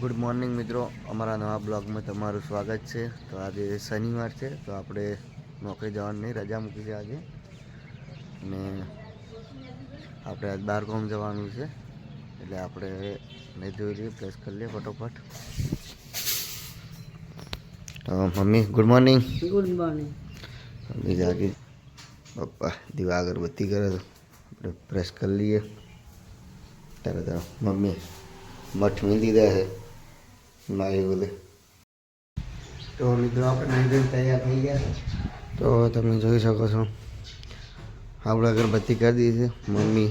Good morning મિત્રો. અમારા નવા બ્લોગમાં તમારું સ્વાગત છે. તો આજે શનિવાર છે તો આપણે નોકરી જવાની નહીં રજા મૂકી છે આજે. અને આપણે આજ બારગામ જવાનું છે. એટલે આપણે નહીં જોઈ લઈએ પ્રેસ કરી લઈએ ફટોફટ. Mummy good morning good morning mummy જાગી. પપ્પા દીવા અગરબત્તી કરે તો આપણે પ્રેસ કરી લઈએ. ત્યારે મમ્મી મઠ મીંદી દે છે. મારી બધે. તો મિત્રો આપણે મંદિર તૈયાર થઈ ગયા તો તમે જોઈ શકો છો. આપણે અગરબત્તી કરી દીધી છે. મમ્મી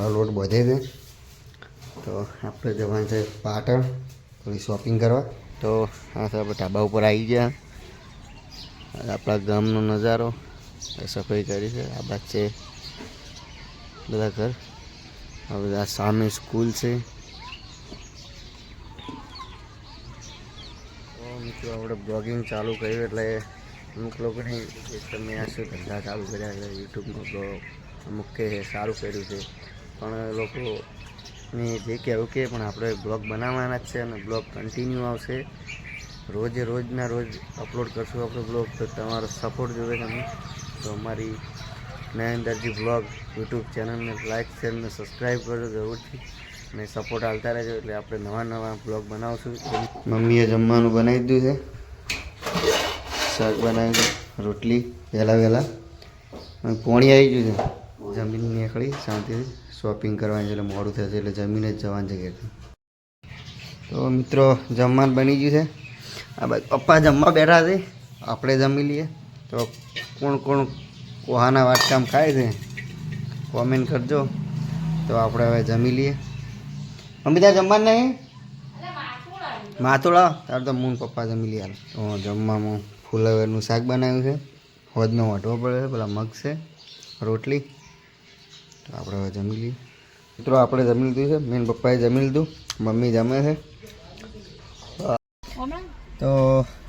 આ લોટ બધે છે. તો આપણે જવાનું છે પાટણ થોડી શોપિંગ કરવા. તો હા સર આપણે ઢાબા ઉપર આવી ગયા. આ આપણા ગામનો નજારો સફાઈ કરી છે. આ બાદ છે બધા ઘર. આ બધા સામે સ્કૂલ છે તો મિત્રો આપણે બ્લોગિંગ ચાલુ કર્યું એટલે અમુક લોકોને તમે આ શું ધંધા ચાલુ કર્યા છે, યુટ્યુબનો બ્લોગ અમુક કે સારું કર્યું છે. પણ લોકો ને જે કહેવું કે પણ આપણે બ્લોગ બનાવવાના જ છે અને બ્લોગ કન્ટિન્યુ આવશે. રોજે રોજના રોજ અપલોડ કરશું આપણે બ્લોગ તો તમારો સપોર્ટ જોવે તમે. તો અમારી નયનદરજી બ્લોગ યુટ્યુબ ચેનલને લાઇક શેર અને સબસ્ક્રાઈબ કરજો જરૂરથી. અને સપોર્ટ આવતા રહેજો એટલે આપણે નવા નવા બ્લોગ બનાવશું. મમ્મીએ જમવાનું બનાવી દીધું છે. શાક બનાવ્યું રોટલી વહેલા વહેલા. પોણી આવી ગયું છે. જમીન નીકળી શાંતિથી શોપિંગ કરવાની છે એટલે મોડું થશે એટલે જમીને જ જવાનું છે ઘેરથી. તો મિત્રો જમવાનું બની ગયું છે. આ બાજુ પપ્પા જમવા બેઠા છે. આપણે જમી લઈએ. તો કોણ કોણ કોહાના વાટકામ ખાય છે કોમેન્ટ કરજો. તો આપણે હવે જમી લઈએ. મમ્મી ત્યાં જમવાનું નહીં? માથોડા તાર તો મૂન પપ્પા જમી લઈએ જમવામાં ફુલાવરનું શાક બનાવ્યું છે. હોદનો વાટવો પડે છે પેલા મગ છે રોટલી. તો આપણે હવે જમી લઈએ. મિત્રો આપણે જમી લીધું છે મેન પપ્પાએ જમી લીધું મમ્મી જમે છે. તો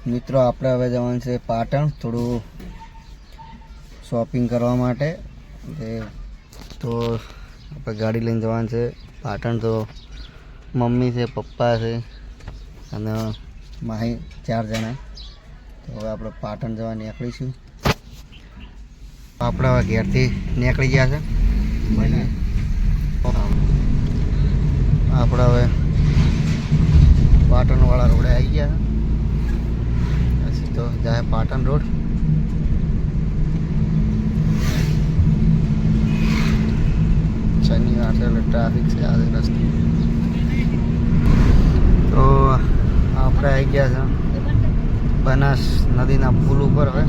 મિત્રો આપણે હવે જવાનું છે પાટણ થોડું શોપિંગ કરવા માટે. તો આપણે ગાડી લઈને જવાનું છે પાટણ તો મમ્મી છે પપ્પા છે અને માહી ચાર જણા. હવે આપણે પાટણ જવા નીકળીશું. આપણે હવે ઘેરથી નીકળી ગયા છે. આપણે હવે પાટણવાળા રોડે આવી ગયા છે. પછી તો જાય પાટણ રોડ. શનિવાર એટલે ટ્રાફિક છે આજે રસ્તે. તો આપણે આવી ગયા છે. બનાસ નદીના પુલ ઉપર હવે.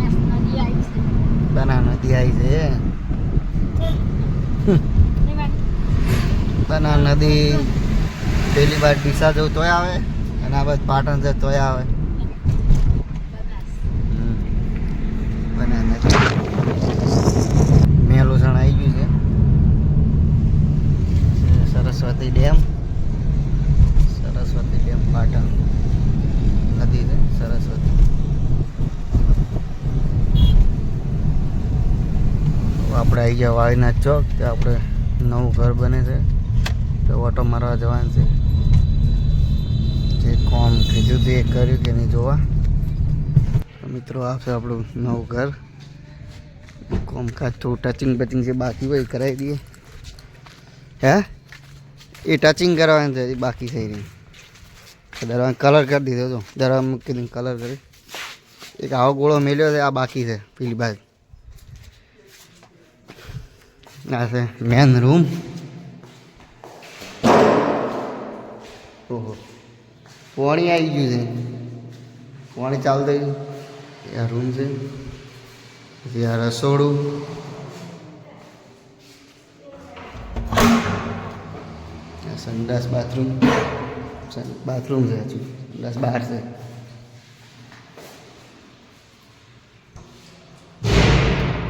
બના નદી આવી છે. બના નદી પહેલી વાર ડીસા જવું તોય આવે અને આ બાજુ પાટણ છે તોય આવે. બના નદી. મેલુસણ આવી ગયું છે. સરસ્વતી ડેમ. સરસ્વતી ડેમ પાટણ નદી છે સરસ્વતી. આપણે આવી ગયા વાળીનાથ ચોક, ત્યાં આપણે નવું ઘર બને છે. તો ઓટો મારવા જવાનું છે. જે કોમ કીધું હતું એ કર્યું કે નહીં જોવા. મિત્રો આવશે આપણું નવું ઘર. કોમકાજ થોડું ટચિંગ બચિંગ જે બાકી હોય કરાવી દઈએ. હે? એ ટચિંગ કરવાનું છે બાકી થઈ રહી દરવાજો કલર કરી દીધો તો દરવાજો મૂકી દઈને કલર કરી. એક આવો ગોળો મેલ્યો છે, આ બાકી છે પેલી બાજુ આ છે મેન રૂમ ઓહો પાણી આવી ગયું છે પાણી ચાલુ થઈ ગયું આ રૂમ છે પછી આ રસોડું સંડાસ બાથરૂમ બાથરૂમ છે હજુ સંડાસ બહાર છે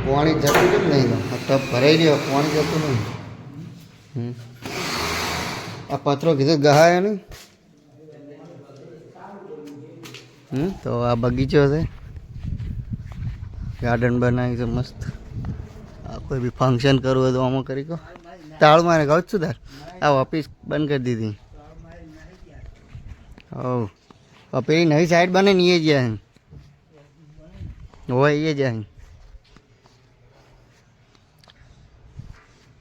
પાણી જતું કેમ નહીં? ટબ ભરાઈ ગયો પાણી જતું નહીં. આ પાત્રો કીધું ગહાયો ને હમ તો આ બગીચો છે. ગાર્ડન બનાવ્યું છે મસ્ત. આ કોઈ બી ફંક્શન કરવું હોય તો આમાં કરી કહો. તાળ મારે કહું જ છું તાર. આ ઓફિસ બંધ કરી દીધી. ઓ પેલી નવી સાઈડ બને ને એ જાય. હોય એ જાય.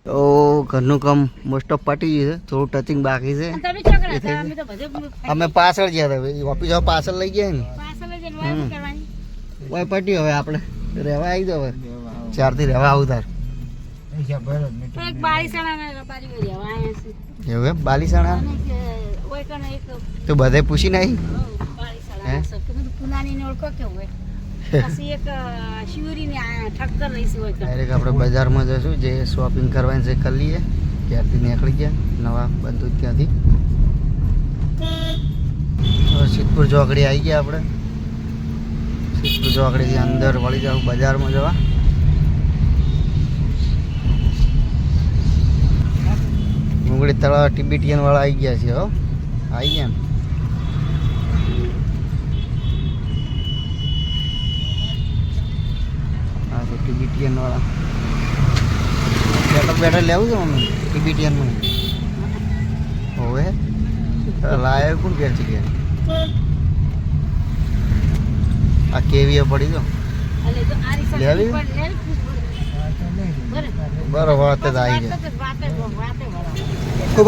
તો ઘરનું કામ મોસ્ટ ઓફ પટી ગયું છે. થોડું ટચિંગ બાકી છે. અમે પાછળ ગયા હતા. ઓફિસ પાછળ લઈ ગયા ને. ઓય પટ્યું હવે આપણે. રહેવા આવી જાવ હવે. ચારથી રહેવા આવું તાર. હવે બાલીસણા? તો બધે પૂછી નાખી. હે? પુનાની ઓળખો કેવું ડાયરેક્ટ આપણે બજારમાં જશું જે શોપિંગ કરવાની છે કરી લઈએ. ત્યારથી નીકળી ગયા, નવા બંધુ ત્યાંથી. સિદ્ધપુર ચોકડી આવી ગયા આપણે. સિદ્ધપુર ચોકડીથી અંદર વળી જાવ બજારમાં જવા. મુગડી તળાવ ટીબીટીએન વાળા આવી ગયા છે, હો. આવી ગયા ટીબીટીએન વાળા. બેટર બેટર લેવું છે મમ્મી? ટીબીટીએનનું હોવે. લાયર કોણ કે છે કે? આ કેવીએ પડી ગયો લેવી? બરો આવી જાય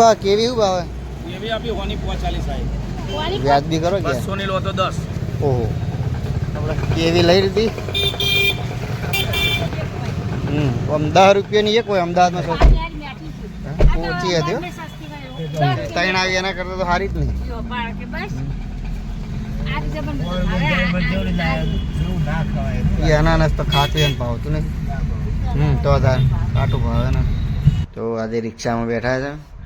બા કેવી હું ભાવે? કેવી આપી? કરો કે? 200 તો 10 ઓહો. આપણે કેવી લઈ લીધી? હમ આમ દસ રૂપિયાની એક હોય અમદાવાદમાં સૌથી. યાર મેઠી છે. હા, ઊંચી હતી ત્રણ આવી એના કરતાં તો સારી જ નહીં. જો બાળ કે બસ. આ રીતે પણ હવે આ- આ- એ અનાનસ તો ખાતું એમ ભાવતું નહીં. હમ તો તાર કાટું ભાવે ને. તો આજે રિક્ષામાં બેઠા છે.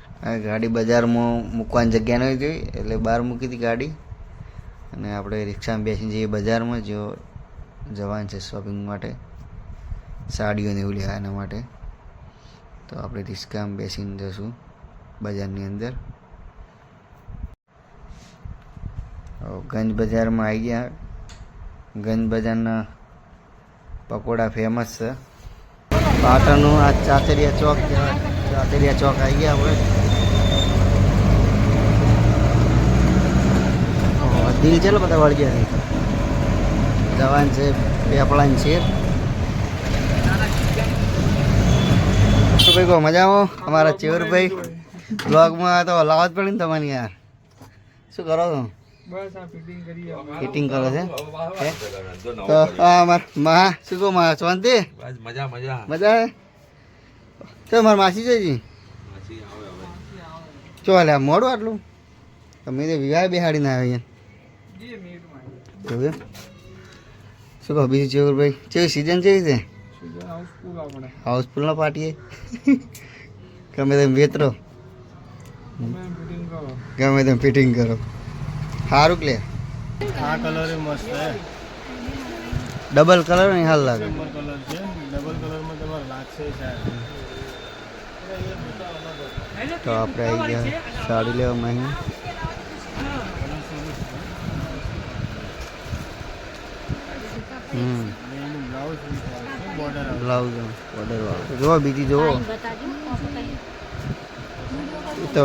ગાડી બજારમાં મૂકવાની જગ્યા નહીં જોઈ એટલે બહાર મૂકી હતી ગાડી. અને આપણે રિક્ષામાં બેસીને જઈએ બજારમાં જો જવાનું છે શોપિંગ માટે સાડીઓને એવું લેવા એના માટે, તો આપણે રિક્ષામાં બેસીને જશું બજારની અંદર. ગંજ બજારમાં આવી ગયા. ગંજ બજારના પકોડા ફેમસ છે. પાટણનું આ ચાતરિયા ચોક કહેવાય. ચાચરિયા ચોક આવી ગયા આપણે. દિલ છે બધા વળગ્યા છે જવાન છે પેપળાન છે. ભાઈ કહો મજામાં અમારા ચેવરભાઈ. બ્લોગમાં તો લાવત પડે ને તમારી યાર. શું કરો છો? ફિટિંગ કરો છે? તો મહા શું કહો મહા શાંતિ? મજા મજા. મજા તો મારા માસી છે જી ચાલે મોડું આટલું. તમે તો વિવાહ બેહાડીને આવ્યા એમ? શું કહો બીજું ચેવું ભાઈ? કેવી સિઝન કેવી છે? હાઉસફુલ નો પાટીએ ગમે તેમ વેતરો. ગમે તેમ ફિટિંગ કરો. સારું કે આ કલર મસ્ત છે. ડબલ કલર નહીં હાલ લાગે. ડબલ કલર છે. ડબલ કલરમાં તમારે લાગશે સાહેબ. તો આપણે આવી ગયા સાડી લેવા અહીં હમ એનું બ્લાઉઝ બોર્ડર બ્લાઉઝ જોવો બીજી જોવો. તો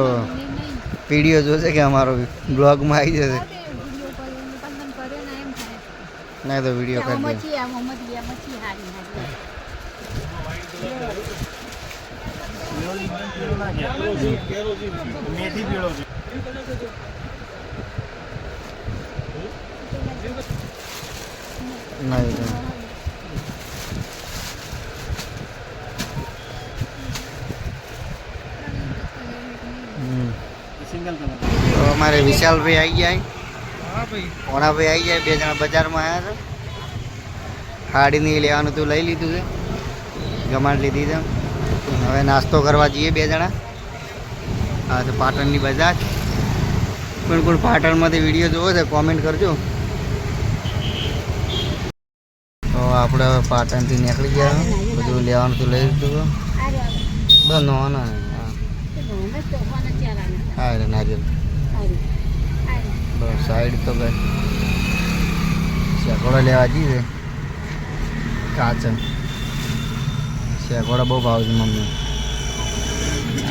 વીડિયો જોશે કે અમારો બ્લોગમાં આવી જશે. ના તો વીડિયો કરી દે. મચ્છી આ મચ્છી આ મચ્છી હારી હારી. પીળો ના ગયા મેથી પીળો છે. ના એ તો અમારે વિશાલભાઈ આવી ગયા. ઓણાભાઈ આવી ગયા, બે જણા બજારમાં આવ્યા છે સાડીને એ લેવાનું તું લઈ લીધું છે. ગમાડ લીધી છે. હવે નાસ્તો કરવા જઈએ બે જણા. હા તો પાટણની બજાર. કોણ કોણ પાટણમાંથી વીડિયો જોવો છે કોમેન્ટ કરજો તો આપણે હવે પાટણથી નીકળી ગયા. બધું લેવાનું તો લઈ લીધું હારી બસ નો ના હા. તો ગમે તો કોને ચારાને હા, એટલે નારિયેલ હારી હારી બસ, સાઈડ તો ગઈ. શેકોડા લેવા જઈએ. કાચ. શેકોડા બહુ ભાવ છે મમ્મી.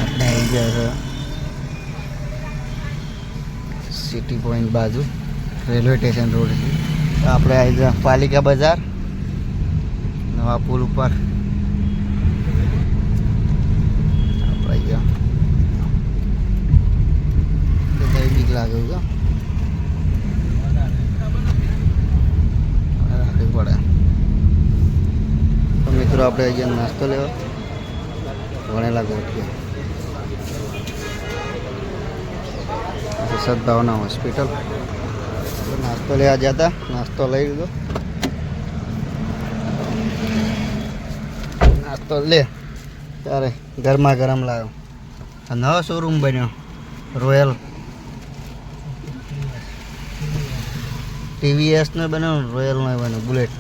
આપણે આવી ગયા છે. સિટી પોઈન્ટ બાજુ. રેલવે સ્ટેશન રોડ છે તો આપણે આવી ગયા પાલિકા બજાર. નવા પુલ ઉપર. આપણે ગયા બધા બીક લાગે છે રાખવી પડે. તો મિત્રો, આપણે અહીંયા નાસ્તો લેવા. વણેલા ગોઠિયા સદભાવના હોસ્પિટલ. નાસ્તો લેવા જતા, નાસ્તો લઈ લીધો. નાસ્તો લે ત્યારે ગરમા ગરમ લાવ્યો આ નવો શોરૂમ બન્યો રોયલ ટીવીએસ નો બન્યો રોયલ નો બન્યો બુલેટ.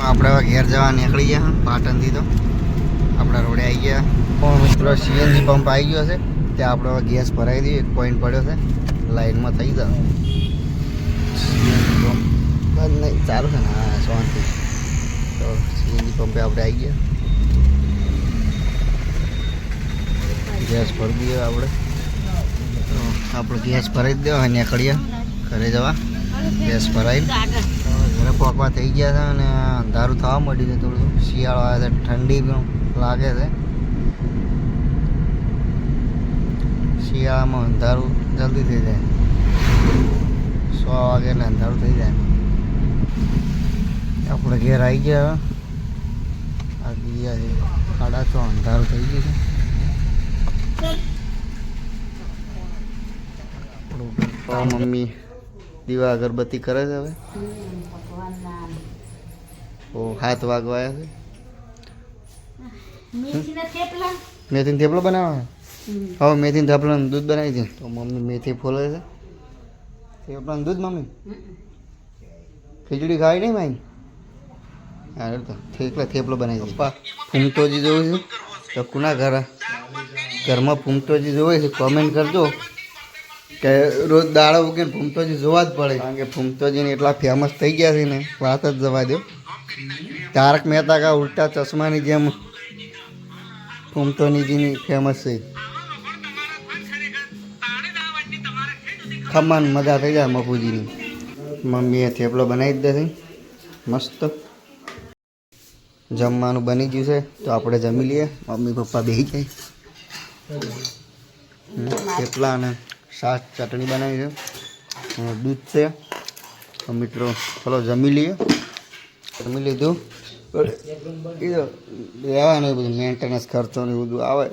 આપણે હવે ઘેર જવા નીકળી ગયા, પાટણથી તો. આપણા રોડે આવી ગયા. પણ મિત્રો સીએનજી પંપ આવી ગયો છે ત્યાં આપણે હવે ગેસ ભરાઈ દઈએ, એક પોઈન્ટ પડ્યો છે, લાઈનમાં થઈ પંપ બંધ નહીં, ચાલુ છે ને, હા, શાંતિ. તો સીએનજી પંપે આપણે આવી ગયા. ગેસ ભરી દઈએ આપણે. આપણે ગેસ ભરાઈ જ દેવા નીકળીએ ઘરે જવા. ગેસ ભરાઈ. ઘરે પોકવા થઈ ગયા છે અને અંધારું થવા મળ્યું છે થોડું શિયાળો આવે છે, ઠંડી પણ લાગે છે. શિયાળામાં અંધારું જલ્દી થઈ જાય. સો વાગે એટલે અંધારું થઈ જાય. આપણે ઘેર આવી ગયા. હવે. આ ગયા છે. સાડા તો અંધારો થઈ ગયો છે. આપણું પપ્પા મમ્મી. દીવા અગરબત્તી કરે છે હવે? ઓ હાથ વાગવા આવ્યા છે? મેથીનો થેપલો. બનાવવા હવે મેથીનો થેપલાનું દૂધ બનાવી દે. તો મમ્મી મેથી ફોલે છે. થેપલાનું દૂધ મમ્મી? ખીચડી ખાવી નહીં માઈ હા તો. થેપલા બનાવી દે પપ્પા ફૂમતોજી જોવું છે? તો કુના ઘર? ઘરમાં ફૂમતોજી જોવે છે? કોમેન્ટ કરજો. કે રોજ દાડો ઉગીને ફૂમતોજી જોવા જ પડે. કારણ કે ફૂમતોજીને એટલા ફેમસ થઈ ગયા છે ને, વાત જ જવા દો. તારક મહેતા કા ઉલ્ટા ચશ્માની જેમ ફૂમતોનીજીની ફેમસ છે. ખમાન મજા થઈ જાય મફુજીની. મમ્મીએ થેપલો બનાવી જ છે. મસ્ત. જમવાનું બની ગયું છે, તો આપણે જમી લઈએ. મમ્મી પપ્પા બેસી જાય થેપલા અને શાક ચટણી બનાવી છે. દૂધ છે. તો મિત્રો, ચલો જમી લઈએ. જમી લીધું. રહેવાનું બધું મેન્ટેનન્સ ખર્ચો ને બધું આવે.